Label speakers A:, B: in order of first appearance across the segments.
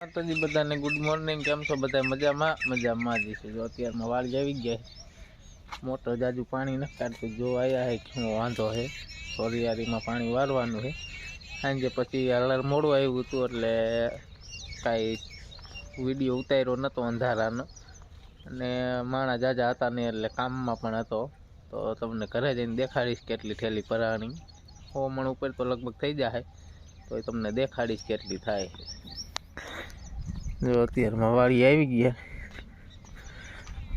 A: માતાજી બધાને good morning કેમ છો બધા મજામાં? મજામાં જ જો અત્યારમાં વાળ આવી ગયા મોટો જાજુ પાણી નથી કાઢતું. જો આયા હે શું વાંધો છે સોરિયારીમાં પાણી વારવાનું છે સાંજે પછી અલર મોડું આવ્યું હતું એટલે કાંઈ વીડિયો ઉતાર્યો નહોતો અંધારાનો. અને માણા જાજા હતા ને એટલે કામમાં પણ હતો. તો તમને ઘરે જઈને દેખાડીશ કેટલી થેલી પરાણી હોમણ ઉપર તો લગભગ થઈ જાય તો તમને દેખાડીશ કેટલી થાય. જો અત્યારમાં વાળી આવી ગયા.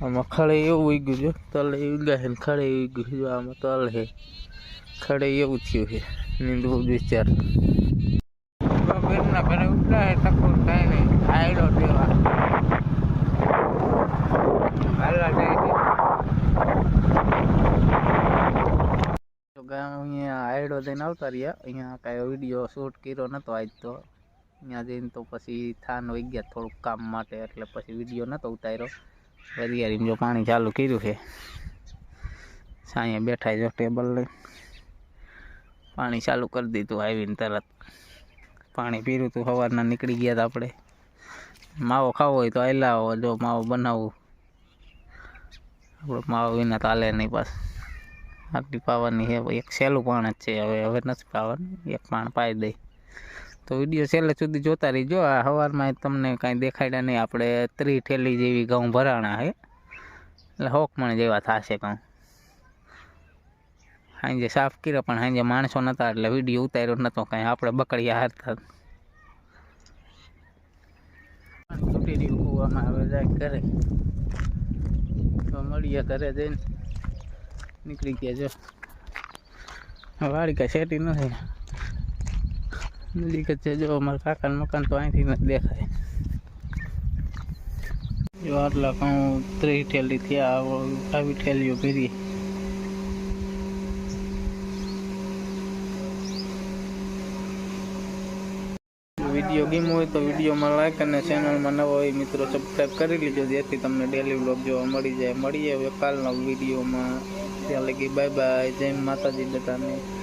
A: આમાં ખડે એવું ઉગ્યું જો તલે એવું છે ખડે ગયું જો આમાં તલ છે, ખડે એવું થયું છે નીંદવું વિચાર બેનના ઘરે ઉઠા હે ટકોર થાય નહીં આયડો દેવા. અહીંયા આયડો દઈને આવતા રહ્યા. અહીંયા કાંઈ વીડિયો શૂટ કર્યો નતો આજ તો. ત્યાં જઈને તો પછી થાન વહી ગયા થોડુંક કામ માટે, એટલે પછી વીડિયો નહોતો ઉતાર્યો. વરિયાળીમાં જો પાણી ચાલુ કર્યું છે. સાંજે બેઠા જો ટેબલ લઈ પાણી ચાલુ કરી દીધું આવીને તરત. પાણી પીરું હતું સવારના નીકળી ગયા હતા આપણે. માવો ખાવો હોય તો આયલા આવો, જો માવો બનાવવું આપણો માવો વિના તાલે નહીં પાસ આટલી પાવાની છે, એક સહેલું પાણ જ છે, હવે હવે નથી પાવાનું. એક પાણ પાઈ દઈ તો વીડિયો છેલ્લે સુધી જોતા રહીજો. આ સવારમાં તમને કાંઈ દેખાડ્યા નહીં. આપણે ત્રી ઠેલી જેવી ઘઉં ભરાણા છે એટલે હોકમણ જેવા થશે ઘઉં સાંજે સાફ કર્યા પણ સાંજે માણસો નહોતા એટલે વીડિયો ઉતાર્યો નહોતો કાંઈ. આપણે બકડીયા હારતા. તૂટી રહ્યું જાય કરે તો મળીએ ઘરે જઈને. નીકળી ગયા જો. વાડી કાંઈ સેટી નથી. નજીક જ છે. જો અમારા કાકાનું મકાન તો અહીંથી નથી દેખાય. જો આટલા ઘઉં ત્રીસ ઠેલી થયા આવી ઠેલીઓ ભેરી. વીડિયો ગમ્યો હોય તો વિડીયોમાં લાઈક અને ચેનલમાં નવો હોય મિત્રો સબસ્ક્રાઈબ કરી લીજો, જેથી તમને ડેલી વ્લોગ જોવા મળી જાય. મળીએ હવે કાલના વિડીયોમાં. ત્યાં લગી બાય બાય જય માતાજી બધાને.